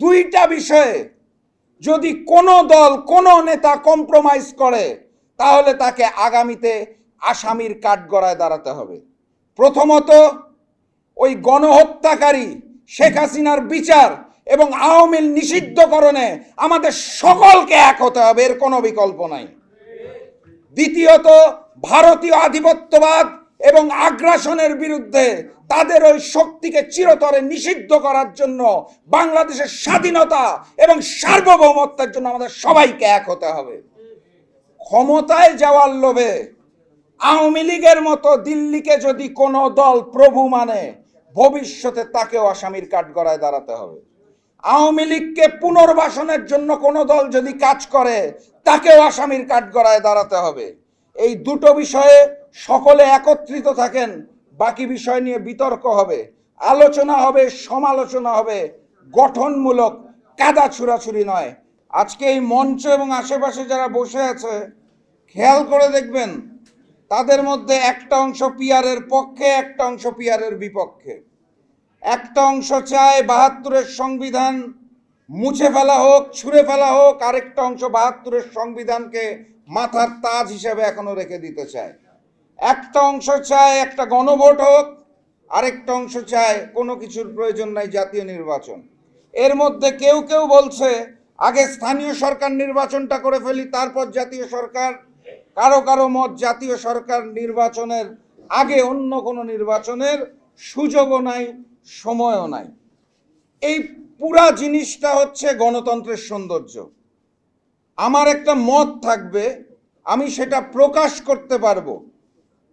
দুইটা বিষয়ে যদি কোনো দল, কোনো নেতা কম্প্রোমাইজ করে, তাহলে তাকে আগামীতে আসামির কাঠগড়ায় দাঁড়াতে হবে। প্রথমত, ওই গণহত্যাকারী শেখ হাসিনার বিচার এবং আওয়ামী নিষিদ্ধকরণে আমাদের সকলকে এক হতে হবে, এর কোনো বিকল্প নাই। দ্বিতীয়ত, ভারতীয় আধিপত্যবাদ এবং আগ্রাসনের বিরুদ্ধে তাদের ওই শক্তিকে চিরতরে নিষিদ্ধ করার জন্য বাংলাদেশের স্বাধীনতা এবং সার্বভৌমত্বের জন্য আমাদের সবাইকে এক হতে হবে। ক্ষমতায় যাওয়ার লোভে আওয়ামী লীগের মতো দিল্লিকে যদি কোনো দল প্রভু মানে ভবিষ্যতে তাকেও আসামির কাঠগড়ায় দাঁড়াতে হবে। আওয়ামী লীগকে পুনর্বাসনের জন্য কোনো দল যদি কাজ করে, তাকেও আসামির কাঠগড়ায় দাঁড়াতে হবে। এই দুটো বিষয়ে সকলে একত্রিত থাকেন, বাকি বিষয় নিয়ে বিতর্ক হবে। আলোচনা হবে, সমালোচনা হবে, গঠনমূলক, কাদা ছুড়াছুরি নয়। আজকে এই মঞ্চ এবং আশেপাশে যারা বসে আছে, খেয়াল করে দেখবেন, তাদের মধ্যে একটা অংশ পিয়ারের পক্ষে, একটা অংশ পিয়ারের বিপক্ষে। একটা অংশ চায় বাহাত্তরের সংবিধান মুছে ফেলা হোক, ছুঁড়ে ফেলা হোক, আরেকটা অংশ বাহাত্তরের সংবিধানকে মাথার তাজ হিসেবে এখনও রেখে দিতে চায়। একটা অংশ চায় একটা গণভোট হোক, আরেকটা অংশ চায় কোনো কিছুর প্রয়োজন নাই জাতীয় নির্বাচন। এর মধ্যে কেউ কেউ বলছে, আগে স্থানীয় সরকার নির্বাচনটা করে ফেলি, তারপর জাতীয় সরকার, কারও কারও মত জাতীয় সরকার নির্বাচনের আগে অন্য কোনো নির্বাচনের সুযোগও নাই, সময়ও নাই। এই পুরা জিনিসটা হচ্ছে গণতন্ত্রের সৌন্দর্য। আমার একটা মত থাকবে, আমি সেটা প্রকাশ করতে পারব।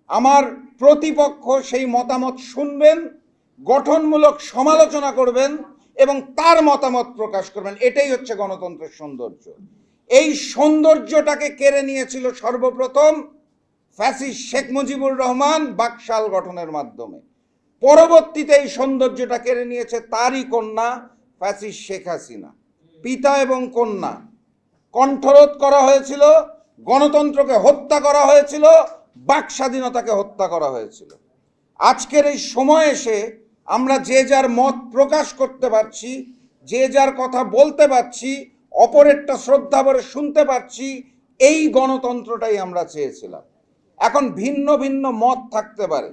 আমার প্রতিপক্ষ সেই মতামত শুনবেন, গঠনমূলক সমালোচনা করবেন এবং তার মতামত প্রকাশ করবেন। এটাই হচ্ছে গণতন্ত্রের সৌন্দর্য। এই সৌন্দর্যটাকে কেড়ে নিয়েছিল সর্বপ্রথম ফ্যাসিস্ট শেখ মুজিবুর রহমান বাকশাল গঠনের মাধ্যমে। পরবর্তীতে এই সৌন্দর্যটা কেড়ে নিয়েছে তারই কন্যা ফ্যাসিস্ট শেখ হাসিনা। পিতা এবং কন্যা। কণ্ঠরোধ করা হয়েছিল, গণতন্ত্রকে হত্যা করা হয়েছিল, বাক স্বাধীনতাকে হত্যা করা হয়েছিল। আজকের এই সময় এসে আমরা যে যার মত প্রকাশ করতে পারছি, যে যার কথা বলতে পারছি, অপরেরটা শ্রদ্ধা ভরে শুনতে পারছি, এই গণতন্ত্রটাই আমরা চেয়েছিলাম। এখন ভিন্ন ভিন্ন মত থাকতে পারে।